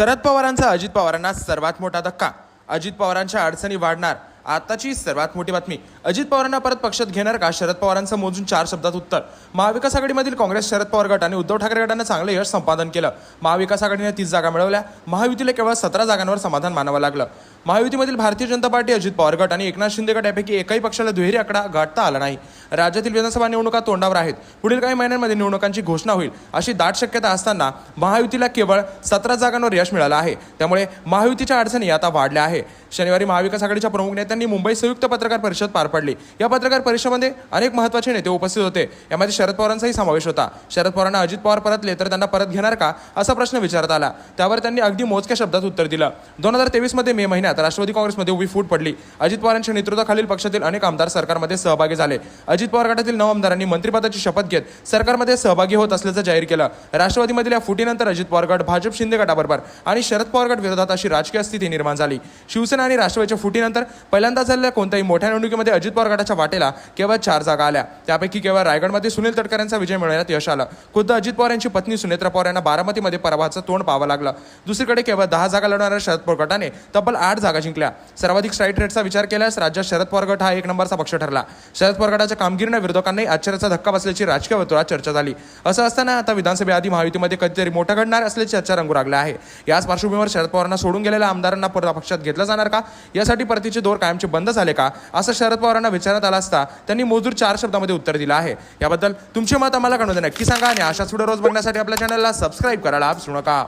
शरद पवारांचा अजित पवारांना सर्वात मोठा धक्का. अजित पवारांच्या अडचणी वाढणार. आताची सर्वात मोठी बातमी. अजित पवारांना परत पक्षात घेणार का? शरद पवारांचं मोजून चार शब्दात उत्तर. महाविकास आघाडीमधील काँग्रेस शरद पवार गट आणि उद्धव ठाकरे गटानं चांगलं यश संपादन केलं. महाविकास आघाडीने तीस जागा मिळवल्या. महायुतीला केवळ सतरा जागांवर समाधान मानावं लागलं. महायुतीमधील भारतीय जनता पार्टी अजित पवार गट आणि एकनाथ शिंदे गट यापैकी एकाही पक्षाला दुहेरी आकडा गाठता आला नाही. राज्यातील विधानसभा निवडणुका तोंडावर आहेत. पुढील काही महिन्यांमध्ये निवडणुकांची घोषणा होईल अशी दाट शक्यता असताना महायुतीला केवळ सतरा जागांवर यश मिळालं आहे. त्यामुळे महायुतीच्या अडचणी आता वाढल्या आहे. शनिवारी महाविकास आघाडीच्या प्रमुख नेत्यांनी मुंबई संयुक्त पत्रकार परिषद पार पडली. या पत्रकार परिषदेमध्ये अनेक महत्त्वाचे नेते उपस्थित होते. यामध्ये शरद पवारांचाही समावेश होता. शरद पवारांना अजित पवार परतले तर त्यांना परत घेणार का? असा प्रश्न विचारत आला. त्यावर त्यांनी अगदी मोजक्या शब्दात उत्तर दिलं. दोन हजार तेवीसमध्ये मे महिन्यात राष्ट्रवादी काँग्रेसमध्ये उभी फूट पडली. अजित पवारांच्या नेतृत्वाखालील पक्षातील अनेक आमदार सरकारमध्ये सहभागी झाले. अजित पवार गटातील नऊ आमदारांनी मंत्रिपदाची शपथ घेत सरकारमध्ये सहभागी होत असल्याचं जाहीर केलं. राष्ट्रवादीमधील या फुटीनंतर अजित पवार गट भाजप शिंदे गटाबरोबर आणि शरद पवार गट विरोधात अशी राजकीय स्थिती निर्माण झाली. शिवसेना आणि राष्ट्रवादीच्या फुटीनंतर पहिल्यांदा झालेल्या कोणत्याही मोठ्या निवडणुकीमध्ये अजित पवार गटाच्या वाटेला केवळ चार जागा आल्या. त्यापैकी केवळ रायगडमध्ये सुनील तटकरे यांचा विजय मिळवण्यात यश आलं. खुद्द अजित पवार यांची पत्नी सुनेत्रा पवार यांना बारामतीमध्ये पराभवाचं तोंड पाहावं लागलं. दुसरीकडे केवळ दहा जागा लढवणाऱ्या शरद पवार गटाने तब्बल आठ जागा जिंकल्या. सर्वाधिक स्ट्राईट रेटचा विचार केल्यास राज्यात शरद पवार गट हा एक नंबरचा पक्ष ठरला. शरद पवार गटाच्या कामगिरीने विरोधकांनाही आश्चर्याचा धक्का बसल्याची राजकीय वर्तुळात चर्चा झाली. असं असताना आता विधानसभेआधी महायुतीमध्ये कधीतरी मोठं घडणार असल्याची चर्चा रंगू लागल्या आहे. याच पार्श्वभूमीवर शरद पवारांना सोडून गेलेल्या आमदारांना परत पक्षात घेतलं जाणार का? यासाठी परतीचे दोर कायमचे बंद झाले का? असं शरद पवारांना विचारण्यात आला असता त्यांनी मोजूर चार शब्दामध्ये उत्तर दिलं आहे. याबद्दल तुमचे मत आम्हाला कळवून नक्की सांगा आणि अशाच पुढे रोज बघण्यासाठी आपल्या चॅनलला सबस्क्राईब करायला विसरू नका.